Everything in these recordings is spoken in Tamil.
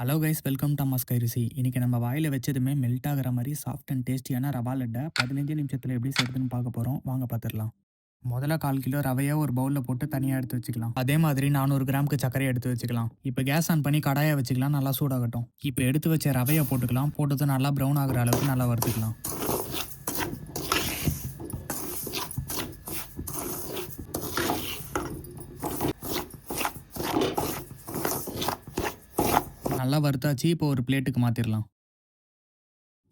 ஹலோ கைஸ் வெல்கம் டு மஸ்கை ருசி இன்றைக்கி நம்ம வாயில் வச்சதுமே மெல்ட் ஆகிற மாதிரி சாஃப்ட் அண்ட் டேஸ்டியான ரவா லட்டை பதினஞ்சு நிமிஷத்தில் எப்படி செய்யறதுன்னு பார்க்க போகிறோம் வாங்க பார்த்துடலாம். முதல்ல கால் கிலோ ரவையை ஒரு பவுலில் போட்டு தனியாக எடுத்து வச்சுக்கலாம். அதே மாதிரி நானூறு கிராமுக்கு சர்க்கரை எடுத்து வச்சுக்கலாம். இப்போ கேஸ் ஆன் பண்ணி கடாயை வச்சுக்கலாம் நல்லா சூடாகட்டும். இப்போ எடுத்து வச்ச ரவையை போட்டுக்கலாம். போட்டது நல்லா ப்ரௌன் ஆகிற அளவுக்கு நல்லா வறுத்துக்கலாம். நல்லா வறுத்தாச்சு இப்போ ஒரு பிளேட்டுக்கு மாற்றிடலாம்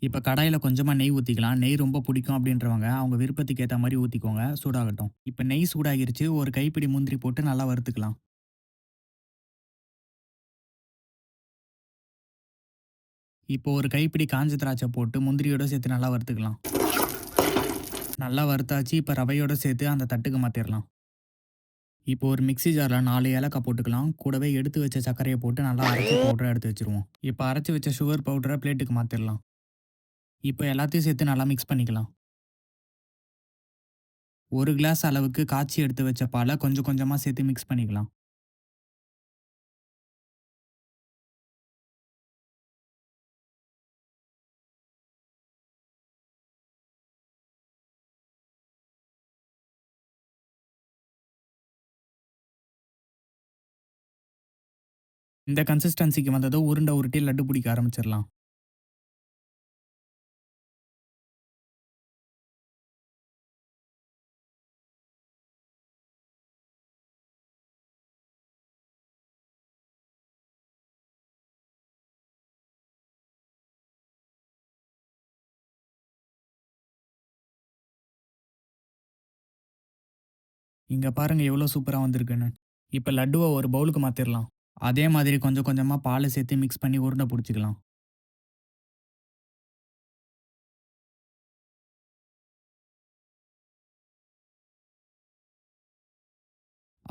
இப்போ கடாயில் கொஞ்சமாக நெய் ஊற்றிக்கலாம் நெய் ரொம்ப பிடிக்கும் அப்படின்றவங்க அவங்க விருப்பத்துக்கு ஏற்ற மாதிரி ஊற்றிக்கோங்க சூடாகட்டும். இப்போ நெய் சூடாகிருச்சு. ஒரு கைப்பிடி முந்திரி போட்டு நல்லா வறுத்துக்கலாம். இப்போ ஒரு கைப்பிடி காஞ்ச திராட்சை போட்டு முந்திரியோட சேர்த்து நல்லா வறுத்துக்கலாம். நல்லா வறுத்தாச்சு. இப்போ ரவையோட சேர்த்து அந்த தட்டுக்கு மாற்றிடலாம் இப்போ ஒரு மிக்ஸி ஜாரில் நாலு ஏலக்காய் போட்டுக்கலாம். கூடவே எடுத்து வச்ச சர்க்கரையை போட்டு நல்லா அரைச்சி பவுடரை எடுத்து வச்சுருவோம். இப்போ அரைச்சி வச்ச சுகர் பவுடரை பிளேட்டுக்கு மாற்றிடலாம் இப்போ எல்லாத்தையும் சேர்த்து நல்லா மிக்ஸ் பண்ணிக்கலாம். ஒரு கிளாஸ் அளவுக்கு காய்ச்சி எடுத்து வச்ச பாலை கொஞ்சம் கொஞ்சமாக சேர்த்து மிக்ஸ் பண்ணிக்கலாம். இந்த கன்சிஸ்டன்சிக்கு வந்ததோ உருண்டை உருட்டி லட்டு பிடிக்க ஆரம்பிச்சிடலாம். இங்கே பாருங்க எவ்வளோ சூப்பராக வந்திருக்குன்னு. இப்போ லட்டுவை ஒரு பவுலுக்கு மாற்றிடலாம் அதே மாதிரி கொஞ்சம் கொஞ்சமாக பாலை சேர்த்து மிக்ஸ் பண்ணி உருண்டை பிடிச்சிக்கலாம்.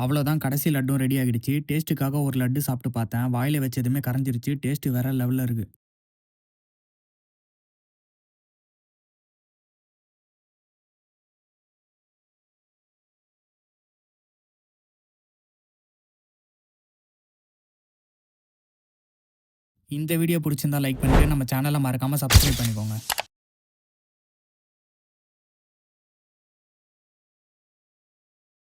அவ்வளோதான் கடைசி லட்டும் ரெடி ஆகிடுச்சு. டேஸ்ட்டுக்காக ஒரு லட்டு சாப்பிட்டு பார்த்தேன். வாயில் வச்சதுமே கரைஞ்சிருச்சு. டேஸ்ட் வேற லெவலில் இருக்குது இந்த வீடியோ பிடிச்சிருந்தா லைக் பண்ணிட்டு நம்ம சேனலை மறக்காமல் சப்ஸ்கிரைப் பண்ணிக்கோங்க.